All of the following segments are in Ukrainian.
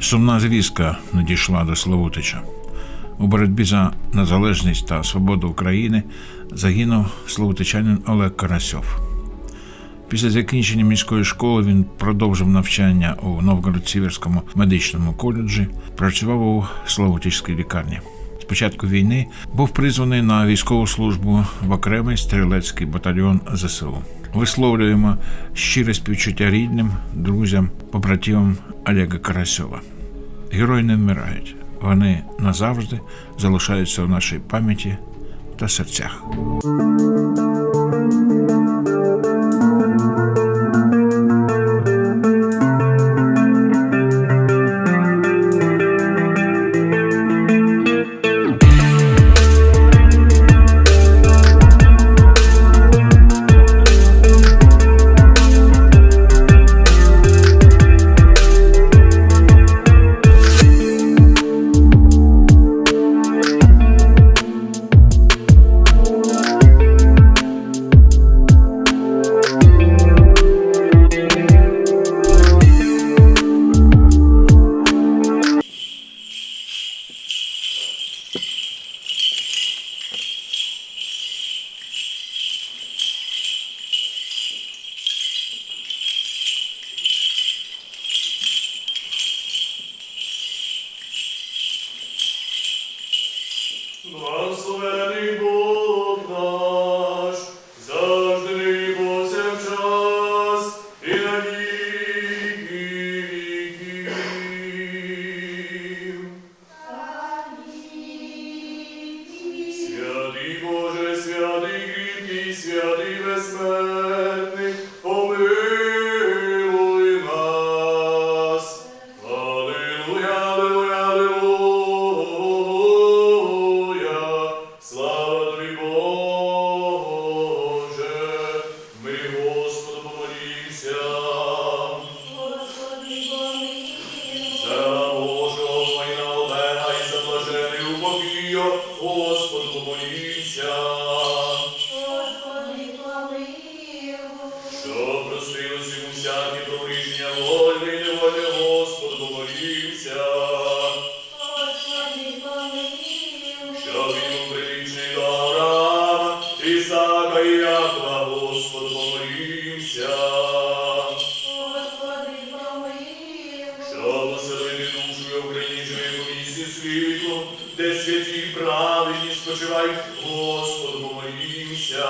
Сумна звістка надійшла до Славутича. У боротьбі за незалежність та свободу України загинув славутичанин Олег Карасьов. Після закінчення міської школи він продовжив навчання у Новгород-Сіверському медичному коледжі, працював у Славутичській лікарні. Початку війни був призваний на військову службу в окремий стрілецький батальйон ЗСУ. Висловлюємо щире співчуття рідним, друзям, побратимам Олега Карасьова. Герої не вмирають. Вони назавжди залишаються у нашій пам'яті та серцях. Господу помолімся. Що простилось йому всякі де святі й праведні спочивають, Господу помолімся.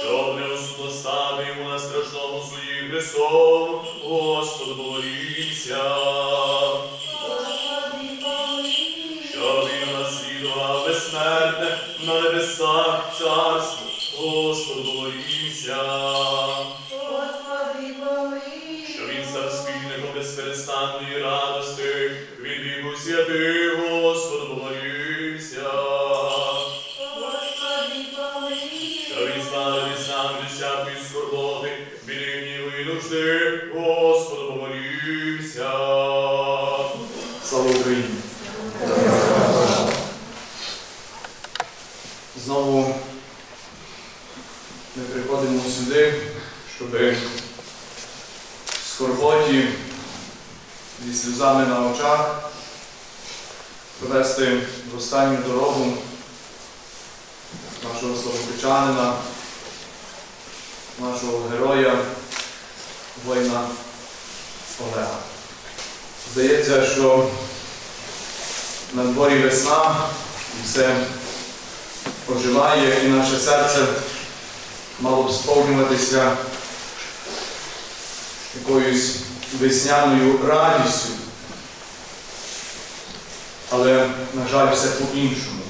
Щоб не остати на страшному суді Христову, Господу помолімся. Щоб він наслідував безсмертне на небесах царство, Господу помолімся. Сюди, щоб в скорботі зі сльозами на очах провести в останню дорогу нашого славутичанина, нашого героя, воїна Олега. Здається, що на дворі весна і все оживає, і наше серце мало б сповнюватися якоюсь весняною радістю. Але, на жаль, все по-іншому.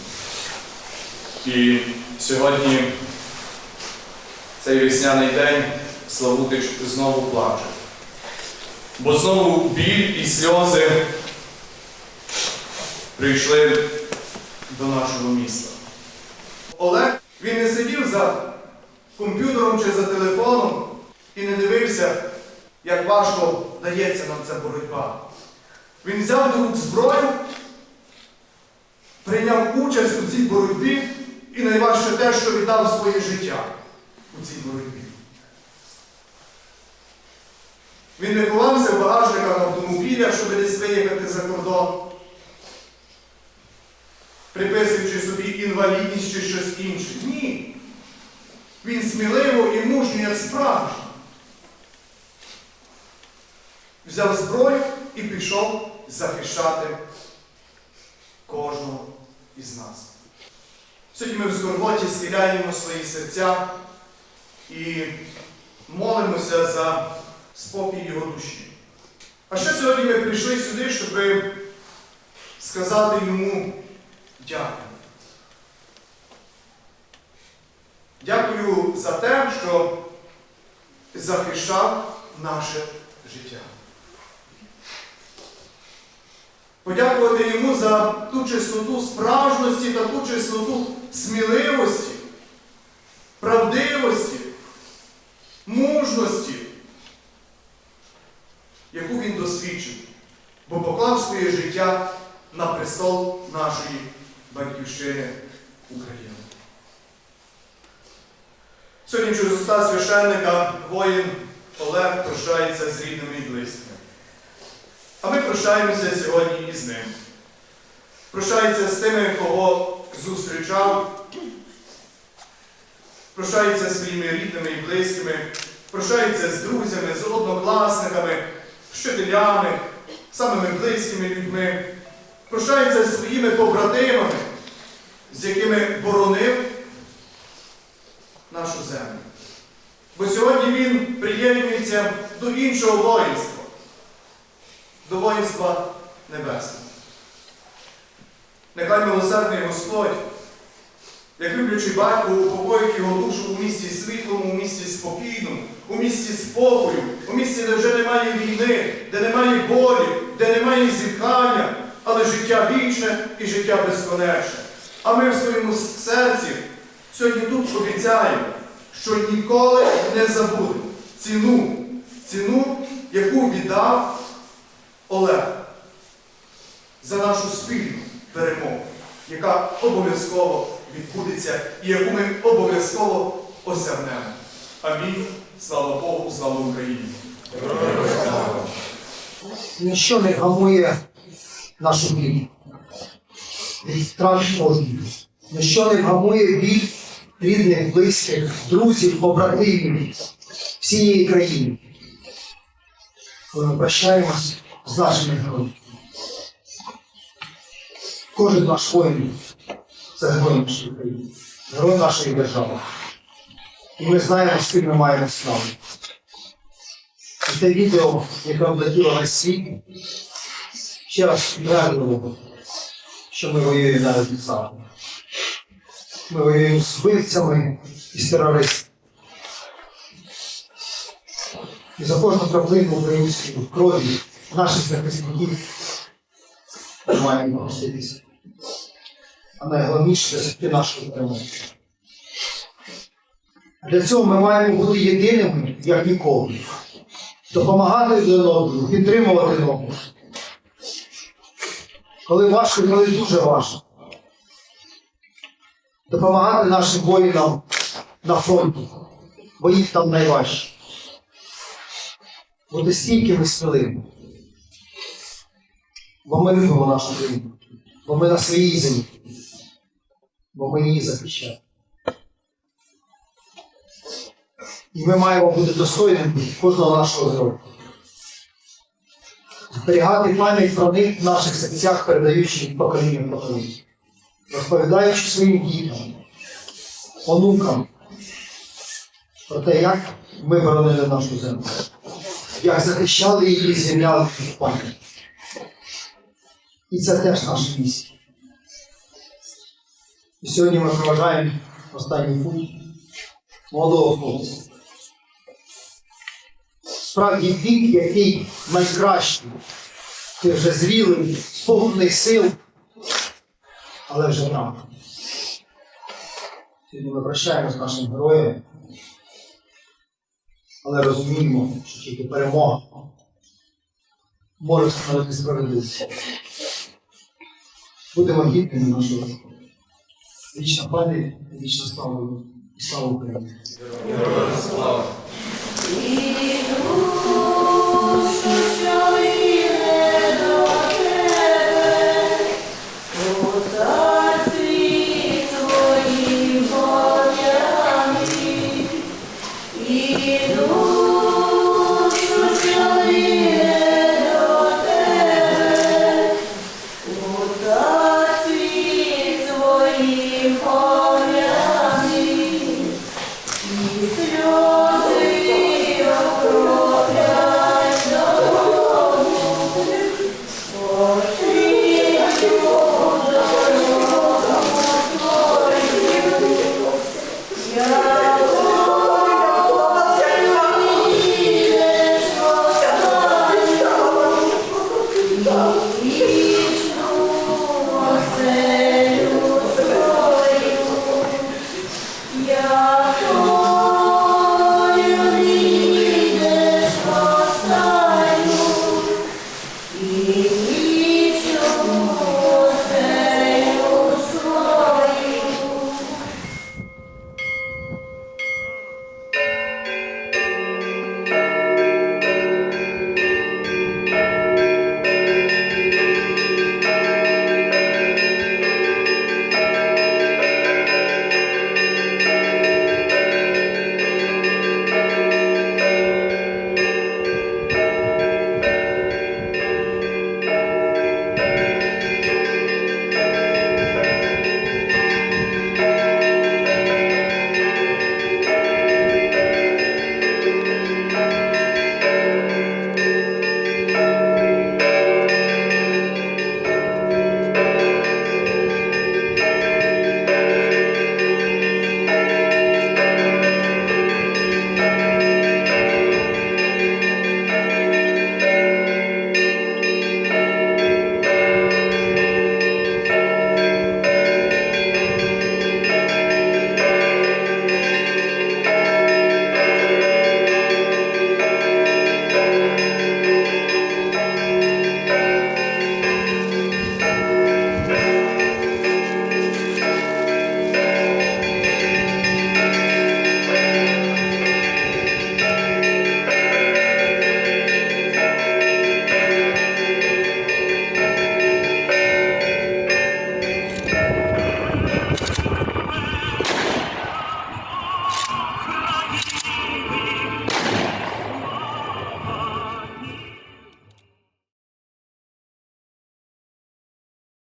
І сьогодні цей весняний день Славутич знову плаче. Бо знову біль і сльози прийшли до нашого міста. Олег він не сидів за комп'ютером чи за телефоном і не дивився, як важко дається нам ця боротьба. Він взяв до рук зброю, прийняв участь у цій боротьбі і найважче те, що віддав своє життя у цій боротьбі. Він не ховався в багажниках автомобіля, щоб десь виїхати за кордон, приписуючи собі інвалідність чи щось інше. Ні. Він сміливо і мужньо, як справжній. Взяв зброю і пішов захищати кожного із нас. Сьогодні ми в скорботі схиляємо свої серця і молимося за спокій його душі. А ще сьогодні ми прийшли сюди, щоб сказати йому дякую. Дякую за те, що захищав наше життя. Подякувати йому за ту чесноту справжності та ту чесноту сміливості, правдивості, мужності, яку він досвідчив, бо поклав своє життя на престол нашої батьківщини України. Сьогодні через уста священника воїн Олег прощається з рідними і близькими. А ми прощаємося сьогодні із ним. Прощається з тими, кого зустрічав, прощається зі своїми рідними і близькими, прощається з друзями, з однокласниками, вчителями, самими близькими людьми, прощається зі своїми побратимами, з якими боронив землю. Бо сьогодні він приєднується до іншого воїнства до воїнства небесного. Нехай милосердний Господь, як люблячий батько, упокоїть його душу у місті світлому, у місті спокійному, у місті спокою, у місті, де вже немає війни, де немає болі, де немає зітхання, але життя вічне і життя безконечне. А ми в своєму серці сьогодні тут обіцяємо, що ніколи не забудемо ціну, ціну, яку віддав Олег за нашу спільну перемогу, яка обов'язково відбудеться і яку ми обов'язково осягнемо. Амінь. Слава Богу, слава Україні! ніщо не гамує нашу біль. Від втрат кожної. Ніщо не гамує біль рідних, близьких, друзів, побратимів всієї країни. Коли ми прощаємось з нашими героями. Кожен наш воїн це герой нашої країни, герой нашої держави. І ми знаємо, з ким ми маємо славу. І те відео, яке облетіло весь світ, ще раз підтвердило, що ми воюємо навіть не самі. Ми воюємо з вбивцями і з терористами. І за кожну краплину української крові наших захисників маємо проститися. А найголовніше досягти нашої перемоги. Для цього ми маємо бути єдиними, як ніколи допомагати один одному, підтримувати одного. Коли важко, коли дуже важко. Допомагати нашим воїнам на фронті, бо їх там найважче. Бути стійкими сміливими. Бо ми любимо нашу країну, бо ми на своїй землі, бо ми її захищаємо. І ми маємо бути достойними кожного нашого героя. Зберігати пам'ять про них в наших серцях, передаючи від покоління в покоління, розповідаючи своїм дітям, онукам про те, як ми боронили нашу землю, як захищали її і звільняли від пам'ять. І це теж наша місія. І сьогодні ми проважаємо останній путь молодого хлопця. Справді вік, який найкращий, ти вже зрілий, сповнений сил, але вже там. Сьогодні ми прощаємо з нашим героєм, але розуміємо, що тільки перемога може встановити справедливість. Будемо гідними нашого. Вічна пам'ять, вічна слава і слава Україні. Іду дітей